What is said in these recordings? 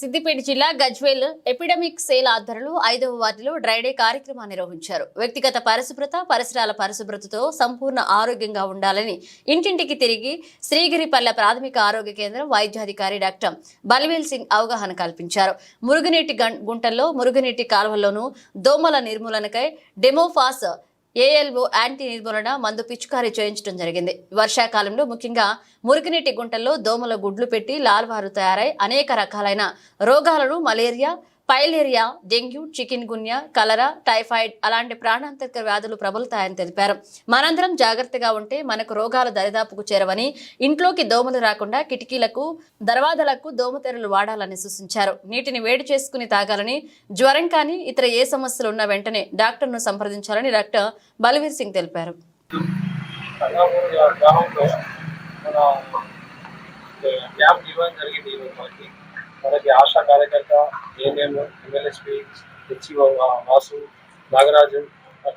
సిద్దిపేట జిల్లా Gajwel epidemic sale ఆధ్వర్యంలో ఐదవ వార్డులో డ్రైడే కార్యక్రమాన్ని నిర్వహించారు. వ్యక్తిగత పరిశుభ్రత పరిసరాల పరిశుభ్రతతో సంపూర్ణ ఆరోగ్యంగా ఉండాలని ఇంటింటికి తిరిగి శ్రీగిరిపల్లె ప్రాథమిక ఆరోగ్య కేంద్రం వైద్యాధికారి డాక్టర్ బల్వీల్ సింగ్ అవగాహన కల్పించారు. మురుగునీటి గం- గుంటల్లో మురుగునీటి కాలువల్లోనూ దోమల నిర్మూలనకై డెమోఫాస్ ఏఎల్ఓ యాంటీ నిర్మూలన మందు పిచికారీ చేయించడం జరిగింది. వర్షాకాలంలో ముఖ్యంగా మురికినీటి గుంటల్లో దోమల గుడ్లు పెట్టి లాల్వారు తయారై అనేక రకాలైన రోగాలను malaria filaria dengue chikungunya cholera typhoid అలాంటి ప్రాణాంతక వ్యాధులు ప్రబలుతాయని తెలిపారు. మనందరం జాగ్రత్తగా ఉంటే మనకు రోగాలు దరిదాపుకు చేరవని ఇంట్లోకి దోమలు రాకుండా కిటికీలకు దర్వాదలకు దోమతెరలు వాడాలని సూచించారు. నీటిని వేడి చేసుకుని తాగాలని జ్వరం కానీ ఇతర ఏ సమస్యలు ఉన్న వెంటనే డాక్టర్ను సంప్రదించాలని డాక్టర్ బలవీర్ సింగ్ తెలిపారు. క్యాంప్ ఇవ్వడం జరిగింది మనకి ఆశా కార్యకర్త ఏఎన్ఎం ఎమ్మెల్యేస్పీ హెచ్ఈఓ వాసు నాగరాజు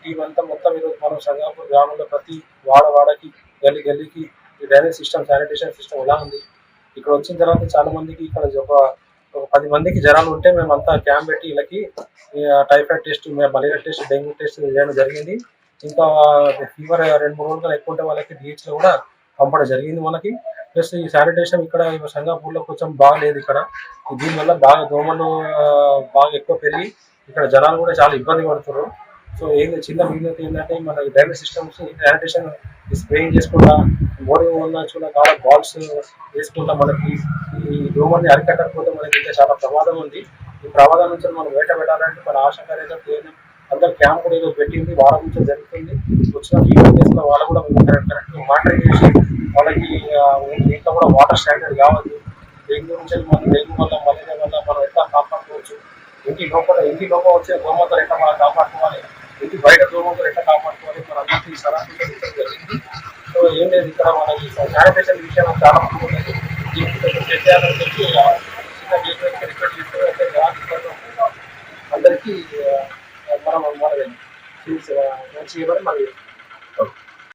టీం అంతా మొత్తం ఈరోజు మనం సంగాపూర్ గ్రామంలో ప్రతి వాడ వాడకి గల్లీ గల్లీకి ఈ డ్రైనేజ్ సిస్టమ్ శానిటేషన్ సిస్టమ్ ఎలా ఉంది? ఇక్కడ వచ్చిన తర్వాత చాలా మందికి ఇక్కడ ఒక ఒక పది మందికి జ్వరాలు ఉంటే మేము అంతా క్యాంప్ పెట్టి వీళ్ళకి typhoid test malaria test dengue test చేయడం జరిగింది. ఇంకా ఫీవర్ రెండు మూడు రోజులు ఎక్కువ ఉంటే వాళ్ళకి డిహెచ్లో కూడా పంపడం జరిగింది మనకి. ప్లస్ ఈ శానిటేషన్ ఇక్కడ ఈ సంగాపూర్లో కొంచెం బాగాలేదు ఇక్కడ. దీనివల్ల బాగా దోమలు బాగా ఎక్కువ పెరిగి ఇక్కడ జనాలు కూడా చాలా ఇబ్బంది పడుతున్నారు సో ఏంది చిన్న విజ్ఞత ఏంటంటే మన డ్రైనేజ్ సిస్టమ్స్ శానిటేషన్ స్ప్రేయింగ్ చేసుకుంటా మోడీ ఉన్న చూడ చాలా బాల్స్ వేసుకుంటా మనకి ఈ దోమల్ని అరికట్టకపోతే మనకి ఇంకా చాలా ప్రమాదం ఉంది. ఈ ప్రమాదం నుంచి మనం బయట పెట్టాలంటే మన ఆశ కార్యకర్త అందరు క్యాంప్ కూడా ఏదో పెట్టింది వారం నుంచి జరుగుతుంది వచ్చిన ఫీవర్ కేసులో వాళ్ళు కూడా కరెక్ట్ కరెక్ట్. మానిటరింగ్ చేసి కూడా వాటర్ స్టాండర్డ్ కావాలి డెంగ్యూ నుంచి మనం డెంగ్యూ వల్ల మలేరియా వల్ల మనం ఎట్లా కాపాడుకోవచ్చు ఇంటి లోపల ఇంటి లోపల వచ్చే దోమతో ఎట్లా మనం కాపాడుకోవాలి ఇంటి బయట దోమతో ఎట్లా కాపాడుకోవాలి మన అందరికీ సరాసరి సో ఏం లేదు ఇక్కడ మనకి శానిటేషన్ విషయంలో చాలా మంది చేయాలని చెప్పి చిన్న గేట్ రిక్వెస్ట్ చేస్తే అయితే అందరికీ మనం మన మంచి ఇవ్వడం మరి